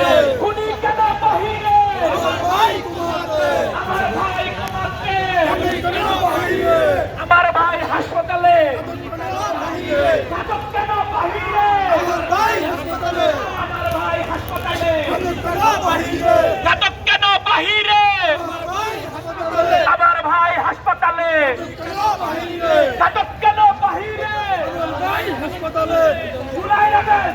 আমার ভাই খুনি কেন বাহিরে? আমার ভাই আমার হাসপাতালে। ঘাতক কেন বাহিরে? আমার ভাই হাসপাতালে। ঘাতক কেন বাহিরে? আমার ভাই হাসপাতালে। ঘুরাই রাখেন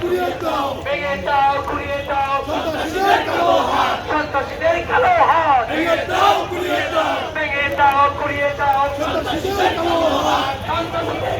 পুড়িয়ে দাও ভেঙে দাও পুড়িয়ে দাও। সন্ত্রাসীদের কালো হাত। সন্ত্রাসীদের কালো হাত। ভেঙে দাও পুড়িয়ে দাও। ভেঙে দাও পুড়িয়ে দাও। সন্ত্রাসীদের কালো হাত। সন্ত্রাসীদের